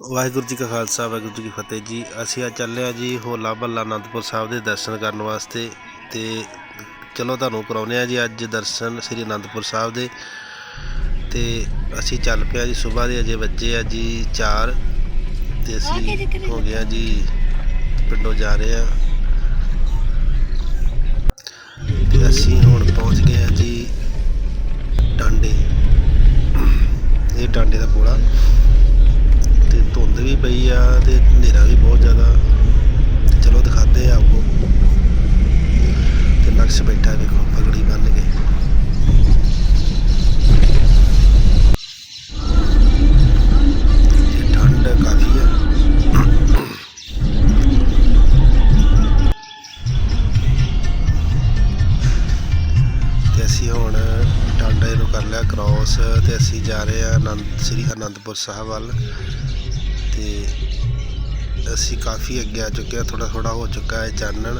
ਵਾਹਿਗੁਰੂ ਜੀ ਕਾ ਖਾਲਸਾ ਵਾਹਿਗੁਰੂ ਜੀ ਕੀ ਫਤਿਹ ਜੀ। ਅਸੀਂ ਅੱਜ ਚੱਲੇ ਹਾਂ ਜੀ ਹੋਲਾ ਮਹੱਲਾ ਅਨੰਦਪੁਰ ਸਾਹਿਬ ਦੇ ਦਰਸ਼ਨ ਕਰਨ ਵਾਸਤੇ ਤੇ ਚਲੋ ਤੁਹਾਨੂੰ ਕਰਾਉਂਦੇ ਆ ਜੀ ਅੱਜ ਦਰਸ਼ਨ ਸ੍ਰੀ ਅਨੰਦਪੁਰ ਸਾਹਿਬ ਦੇ। ਤੇ ਅਸੀਂ ਚੱਲ ਪਿਆ ਜੀ ਸਵੇਰ ਦੇ ਅਜੇ ਵੱਜੇ ਆ ਜੀ 4 ਤੇ ਅਸੀਂ ਹੋ ਗਿਆ ਜੀ ਪਿੰਡੋਂ ਜਾ ਰਹੇ ਆ ਤੇ ਅਸੀਂ ਹੁਣ ਪਹੁੰਚ ਗਏ ਆ ਜੀ ਟਾਂਡੇ ਇਹ ਟਾਂਡੇ ਦਾ ਆ ਤੇ ਧੁੰਦ ਵੀ ਪਈ ਆ ਤੇ ਹਨੇਰਾ ਵੀ ਬਹੁਤ ਜ਼ਿਆਦਾ। ਚਲੋ ਦਿਖਾਦੇ ਆ ਆਪਕੋ। ਤੇ ਨਕਸ਼ ਬੈਠਾ ਵੇਖੋ ਪਗੜੀ ਬੰਨ ਕੇ। ਠੰਡ ਕਾਫੀ ਆ ਤੇ ਅਸੀਂ ਹੁਣ ਟਾਂਡੇ ਨੂੰ ਕਰ ਲਿਆ ਕ੍ਰਾਸ ਤੇ ਅਸੀਂ ਜਾ ਰਹੇ ਆ ਅਨੰਦ ਸ੍ਰੀ ਅਨੰਦਪੁਰ ਸਾਹਿਬ ਵੱਲ। ਤੇ ਅਸੀਂ ਕਾਫੀ ਅੱਗੇ ਆ ਚੁੱਕੇ ਆ ਥੋੜਾ ਥੋੜਾ ਹੋ ਚੁੱਕਾ ਹੈ ਚਾਨਣ।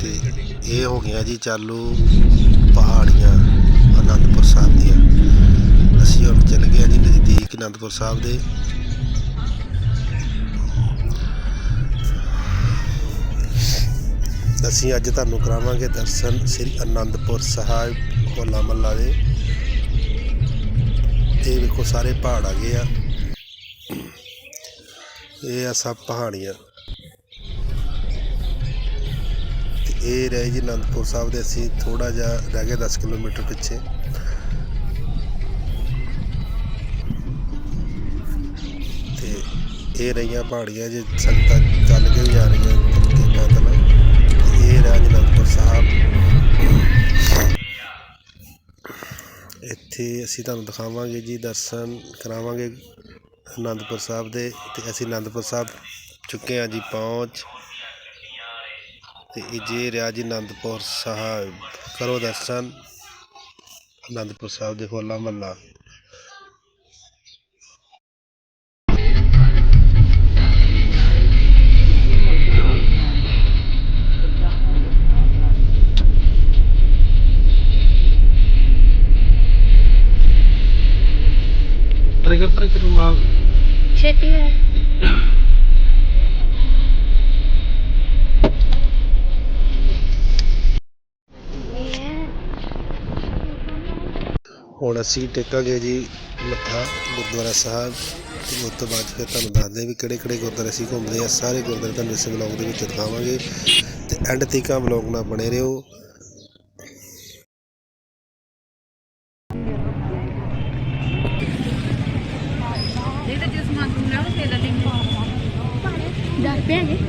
ਤੇ ਇਹ ਹੋ ਗਿਆ ਜੀ ਚਾਲੂ ਪਹਾੜੀਆਂ ਅਨੰਦਪੁਰ ਸਾਹਿਬ ਦੀਆਂ। ਅਸੀਂ ਹੁਣ ਚੱਲ ਗਏ ਆ ਜੀ ਨਜ਼ਦੀਕ ਅਨੰਦਪੁਰ ਸਾਹਿਬ ਦੇ। ਅਸੀਂ ਅੱਜ ਤੁਹਾਨੂੰ ਕਰਾਵਾਂਗੇ ਦਰਸ਼ਨ ਸ੍ਰੀ ਅਨੰਦਪੁਰ ਸਾਹਿਬ, ਹੋਲਾ ਮਹੱਲਾ ਦੇ। ਇਹ ਵੇਖੋ ਸਾਰੇ ਪਹਾੜ ਆ ਗਏ ਆ। ਇਹ ਆ ਸਭ ਪਹਾੜੀਆਂ। ਤੇ ਇਹ ਰਹੇ ਜੀ ਅਨੰਦਪੁਰ ਸਾਹਿਬ ਦੇ, ਅਸੀਂ ਥੋੜਾ ਜਿਹਾ ਰਹਿ ਗਏ 10 ਕਿਲੋਮੀਟਰ ਪਿੱਛੇ। ਤੇ ਇਹ ਰਹੀਆਂ ਪਹਾੜੀਆਂ ਜੇ ਸੰਗਤਾਂ ਚੱਲ ਕੇ ਵੀ ਜਾ ਰਹੀਆਂ ਤੁਰ ਕੇ ਪੈਦਲ। ਤੇ ਇਹ ਰਿਹਾ ਅਨੰਦਪੁਰ ਸਾਹਿਬ। ਇੱਥੇ ਅਸੀਂ ਤੁਹਾਨੂੰ ਦਿਖਾਵਾਂਗੇ ਜੀ, ਦਰਸ਼ਨ ਕਰਾਵਾਂਗੇ ਅਨੰਦਪੁਰ ਸਾਹਿਬ ਦੇ ਅਤੇ ਅਸੀਂ ਅਨੰਦਪੁਰ ਸਾਹਿਬ ਚੁੱਕੇ ਹਾਂ ਜੀ ਪਹੁੰਚ। ਅਤੇ ਜੇ ਰਿਹਾ ਜੀ ਅਨੰਦਪੁਰ ਸਾਹਿਬ, ਕਰੋ ਦਰਸ਼ਨ। ਅਨੰਦਪੁਰ ਸਾਹਿਬ ਦੇ ਹੋਲਾ ਮਹੱਲਾ। ਛੇਤੀ ਕਰ ਹੁਣ ਅਸੀਂ ਟੇਕਾਂਗੇ ਜੀ ਮੱਥਾ, ਗੁਰਦੁਆਰਾ ਸਾਹਿਬ। ਤੇ ਉਸ ਤੋਂ ਬਾਅਦ ਫਿਰ ਤੁਹਾਨੂੰ ਦੱਸਦੇ ਵੀ ਕਿਹੜੇ ਕਿਹੜੇ ਗੁਰਦੁਆਰੇ ਅਸੀਂ ਘੁੰਮਦੇ ਆ ਸਾਰੇ ਗੁਰਦੁਆਰੇ ਤੁਹਾਨੂੰ ਇਸ ਵਲੌਗ ਦੇ ਵਿੱਚ ਦਿਖਾਵਾਂਗੇ। ਤੇ ਐਂਡ ਤੱਕ ਆ ਨਾਲ ਬਣੇ ਰਹੋ। আগে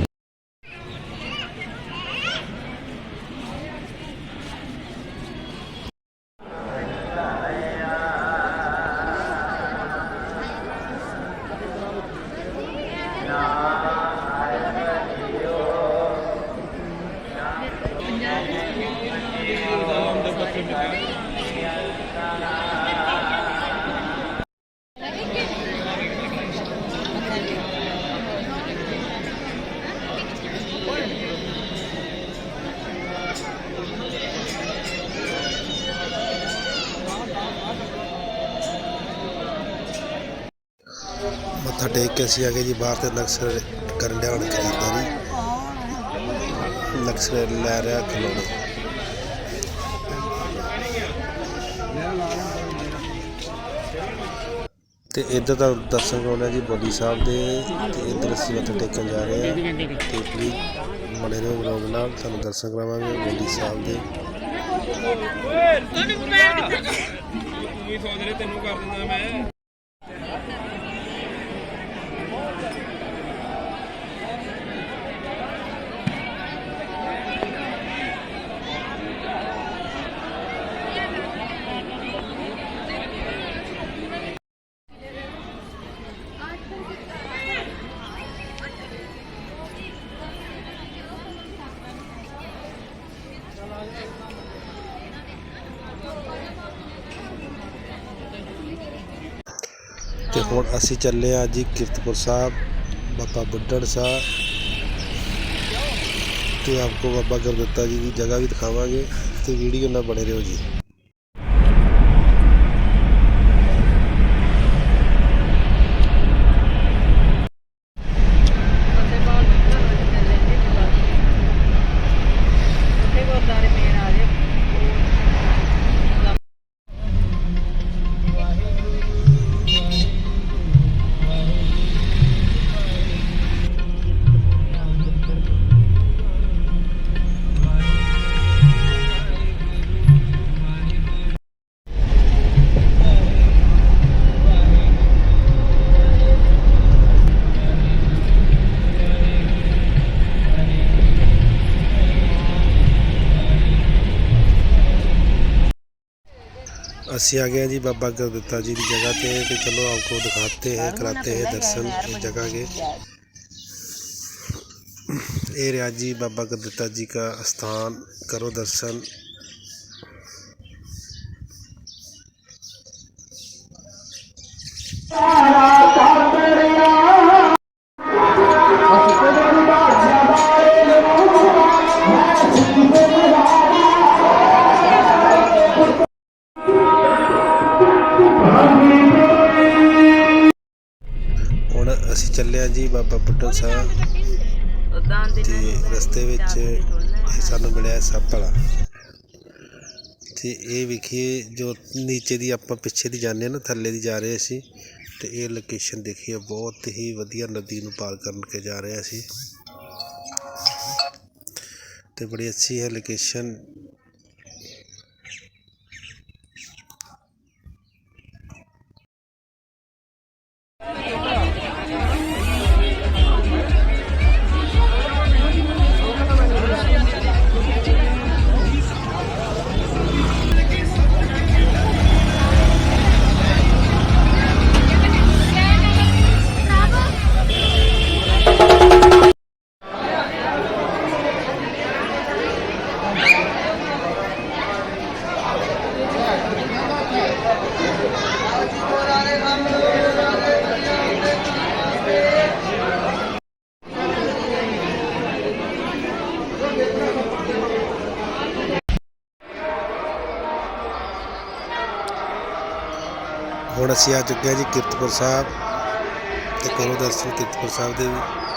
ਮੱਥਾ ਟੇਕ ਕੇ ਅਸੀਂ ਆ ਗਏ ਜੀ ਬਾਹਰ ਤੇ ਨਕਸਰ ਕਰਨ ਡਿਆ ਹੁਣ ਖਰੀਦਦਾਰੀ ਨਕਸਰ ਲੈ ਰਿਹਾ ਖਿਡੌਣੇ ਤੇ ਇੱਧਰ ਦਾ ਦਰਸ਼ਨ ਕਰਾਉਣਾ ਜੀ ਬੋਲੀ ਸਾਹਿਬ ਦੇ, ਤੇ ਇੱਧਰ ਅਸੀਂ ਮੱਥਾ ਟੇਕਣ ਜਾ ਰਹੇ ਹਾਂ। ਤੇ ਪਲੀਜ਼ ਬਣੇ ਰਹੋ ਵਲੌਗ ਨਾਲ, ਤੁਹਾਨੂੰ ਦਰਸ਼ਨ ਕਰਾਵਾਂਗੇ ਬੋਲੀ ਸਾਹਿਬ ਦੇ। ਤੇ ਹੁਣ ਅਸੀਂ ਚੱਲੇ ਆ ਜੀ ਕੀਰਤਪੁਰ ਸਾਹਿਬ, ਬਾਬਾ ਬੁੱਢੜ ਸਾਹਿਬ। ਤੇ ਆਪਕੋ ਬਾਬਾ ਗੁਰਦਿੱਤਾ ਜੀ ਦੀ ਜਗ੍ਹਾ ਵੀ ਦਿਖਾਵਾਂਗੇ ਤੇ ਵੀਡੀਓ ਨਾਲ ਬਣੇ ਰਹੋ ਜੀ। ਅਸੀਂ आ गए जी बाबा गुरदत्ता जी की जगह पे तो चलो आपको दिखाते हैं कराते हैं दर्शन इस जगह के ये रहा जी बाबा गुरदत्ता जी का स्थान करो दर्शन तारा, तारा। ਅਸੀਂ ਚੱਲੇ ਹਾਂ ਜੀ ਬਾਬਾ ਬੁੱਢਾ ਸਾਹਿਬ। ਉਦਾਂ ਦੇ ਤੇ ਰਸਤੇ ਵਿੱਚ ਸਾਨੂੰ ਮਿਲਿਆ ਸੱਪ ਵਾਲਾ। ਤੇ ਇਹ ਵੇਖੀਏ ਜੋ ਨੀਚੇ ਦੀ ਆਪਾਂ ਪਿੱਛੇ ਦੀ ਜਾਂਦੇ ਹਾਂ ਨਾ ਥੱਲੇ ਦੀ ਜਾ ਰਹੇ ਸੀ ਤੇ ਇਹ ਲੋਕੇਸ਼ਨ ਦੇਖੀਏ ਬਹੁਤ ਹੀ ਵਧੀਆ ਨਦੀ ਨੂੰ ਪਾਰ ਕਰਨ ਕੇ ਜਾ ਰਹੇ ਸੀ ਤੇ ਬੜੀ ਅੱਛੀ ਹੈ ਲੋਕੇਸ਼ਨ ਹੁਣ ਅਸੀਂ ਆ ਚੁੱਕੇ ਹਾਂ ਜੀ ਕੀਰਤਪੁਰ ਸਾਹਿਬ ਤੇ ਕਰੋ ਦਰਸ਼ਨ ਕੀਰਤਪੁਰ ਸਾਹਿਬ ਦੇ ਵੀ।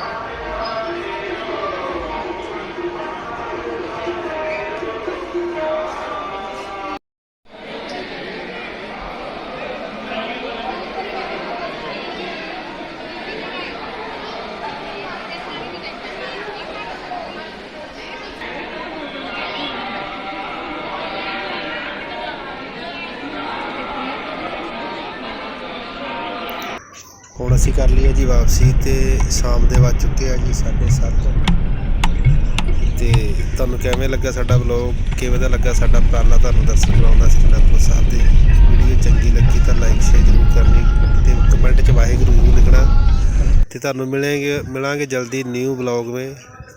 ਹੁਣ ਅਸੀਂ ਕਰ ਲਈ ਹੈ ਜੀ ਵਾਪਸੀ ਤੇ ਸ਼ਾਮ ਦੇ ਵੱਜ ਚੁੱਕੇ ਆ ਜੀ 7:30 ਤੇ ਤੁਹਾਨੂੰ ਕਿਵੇਂ ਲੱਗਾ ਸਾਡਾ ਵਲੌਗ ਕਿਵੇਂ ਦਾ ਲੱਗਾ ਸਾਡਾ ਉਪਰਾਲਾ ਤੁਹਾਨੂੰ ਦਰਸ਼ਨ ਕਰਾਉਂਦਾ ਸੀ ਅਨੰਦਪੁਰ ਸਾਹਿਬ ਦੇ ਵੀਡੀਓ ਚੰਗੀ ਲੱਗੀ ਤਾਂ ਲਾਈਕ ਸ਼ੇਅਰ ਜ਼ਰੂਰ ਕਰਨੀ ਤੇ ਕਮੈਂਟ 'ਚ ਵਾਹਿਗੁਰੂ ਜ਼ਰੂਰ ਲਿਖਣਾ ਤੇ ਤੁਹਾਨੂੰ ਮਿਲਾਂਗੇ ਮਿਲਾਂਗੇ ਜਲਦੀ ਨਿਊ ਵਲੌਗ में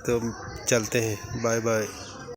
तो चलते हैं बाय बाय